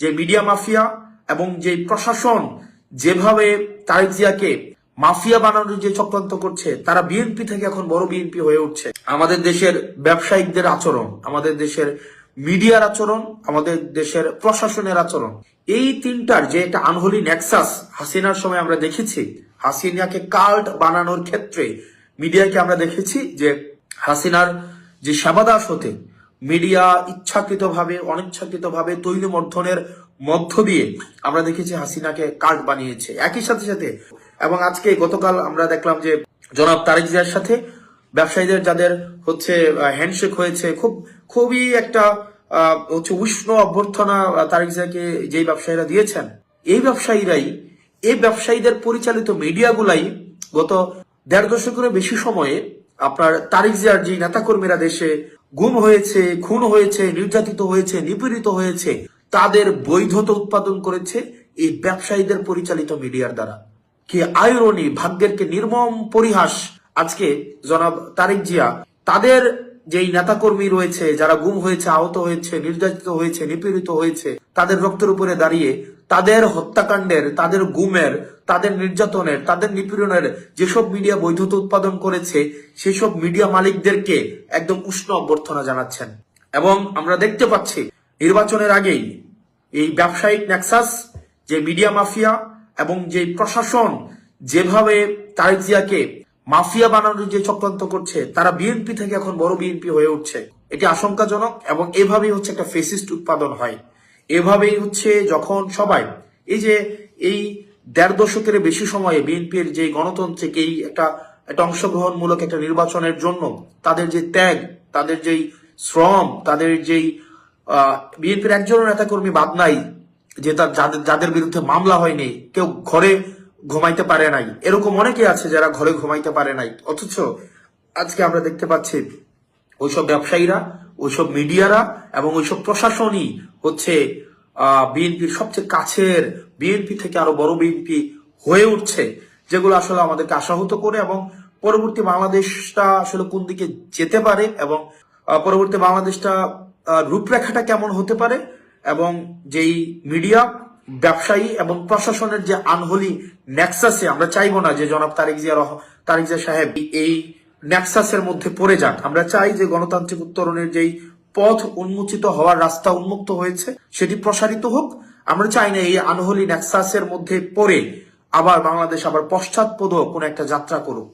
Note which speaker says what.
Speaker 1: যে media mafia এবং যে প্রশাসন যেভাবে তারেক জিয়াকে মাফিয়া বানানোর যে চক্রান্ত করছে, তারা বিএনপি থেকে এখন বড় বিএনপি হয়ে উঠছে। আমাদের দেশের ব্যবসায়িকদের আচরণ, আমাদের দেশের মিডিয়ার আচরণ, আমাদের দেশের প্রশাসনের আচরণ, এই তিনটার যে একটা আনহোলি নেক্সাস হাসিনার সময় আমরা দেখেছি, হাসিনাকে কাল্ট বানানোর ক্ষেত্রে মিডিয়াকে আমরা দেখেছি যে হাসিনার যে সেবাদাস হতে মিডিয়া ইচ্ছাকৃতভাবে, অনিচ্ছাকৃতভাবে তৈলমর্ধনের মধ্য দিয়ে আমরা দেখেছি হাসিনাকে কার্ড বানিয়েছে। একই সাথে সাথে, এবং আজকে গতকাল আমরা দেখলাম যে জনাব তারেক জিয়ার সাথে ব্যবসায়ীদের যাদের হচ্ছে হ্যান্ডশেক হয়েছে, খুব, খুবই একটা হচ্ছে উষ্ণ অভ্যর্থনা তারেক জিয়াকে যেই ব্যবসায়ীরা দিয়েছেন, এই ব্যবসায়ীরাই, এই ব্যবসায়ীদের পরিচালিত মিডিয়াগুলাই গত দেড় দশকেরও বেশি সময়ে আপনার তারিক জিয়ার যে নেতাকর্মীরা দেশে গুম হয়েছে, খুন হয়েছে, নির্যাতিত হয়েছে, নিপীড়িত হয়েছে, তাদের বৈধতা উৎপাদন করেছে এই ব্যবসায়ীদের পরিচালিত মিডিয়ার দ্বারা। কি আয়রনি ভাগ্যের কে নির্মম পরিহাস? আজকে জনাব তারেক জিয়া, তাদের যেই নেতাকর্মী রয়েছে, যারা গুম হয়েছে, আহত হয়েছে, নির্যাতিত হয়েছে, নিপীড়িত হয়েছে, তাদের রক্তের উপরে দাঁড়িয়ে তাদের হত্যাকাণ্ডের, তাদের গুমের, তাদের নির্যাতনের, তাদের নিপীড়নের যেসব মিডিয়া বৈধতা উৎপাদন করেছে, সেসব মিডিয়া মালিকদেরকে একদম উষ্ণ অভ্যর্থনা জানাচ্ছেন। এবং আমরা দেখতে পাচ্ছি, নির্বাচনের আগেই এই ব্যবসায়িক নেক্সাস, যে মিডিয়া মাফিয়া এবং যে প্রশাসন যেভাবে তারেক জিয়াকে মাফিয়া বানানোর যে চক্রান্ত করছে, তারা বিএনপি থেকে এখন বড় বিএনপি হয়ে উঠছে। এটি আশঙ্কাজনক এবং এভাবেই হচ্ছে একটা ফেসিস্ট উৎপাদন হয়। এভাবেই হচ্ছে যখন সবাই এই যে এই দেড় দশকের বেশি সময়ে বিএনপির যে গণতান্ত্রিক এই একটা একটা অংশগ্রহণমূলক একটা নির্বাচনের জন্য তাদের যে ত্যাগ, তাদের যেই শ্রম, তাদের যেই বিএনপির একজন নেতাকর্মী বাদ নাই যে তার যাদের যাদের বিরুদ্ধে মামলা হয়নি, কেউ ঘরে ঘুমাইতে পারে নাই। এরকম অনেকে আছে যারা ঘরে ঘুমাইতে পারে নাই। অথচ আজকে আমরা দেখতে পাচ্ছি ওইসব ব্যবসায়ীরা ওইসব মিডিয়ারা এবং ওইসব প্রশাসনই হচ্ছে বিএনপির সবচেয়ে কাছের, বিএনপি থেকে আরও বড় বিএনপি হয়ে উঠছে, যেগুলো আসলে আমাদেরকে আশাহত করে এবং পরবর্তী বাংলাদেশটা আসলে কোন দিকে যেতে পারে এবং পরবর্তী বাংলাদেশটা রূপরেখাটা কেমন হতে পারে এবং যেই মিডিয়া, ব্যবসায়ী এবং প্রশাসনের যে আনহোলি নেক্সাসে আমরা চাইব না যে জনাব তারেক জিয়া তারেক জিয়া সাহেব এই নেক্সাসের মধ্যে পড়ে যান আমরা চাই যে গণতান্ত্রিক উত্তরণের যেই পথ উন্মোচিত হওয়ার রাস্তা উন্মুক্ত হয়েছে, সেটি প্রসারিত হোক। আমরা চাই না এই আনহলি নেক্সাসের মধ্যে পড়ে আবার বাংলাদেশ আবার পশ্চাৎপদ কোন একটা যাত্রা করুক।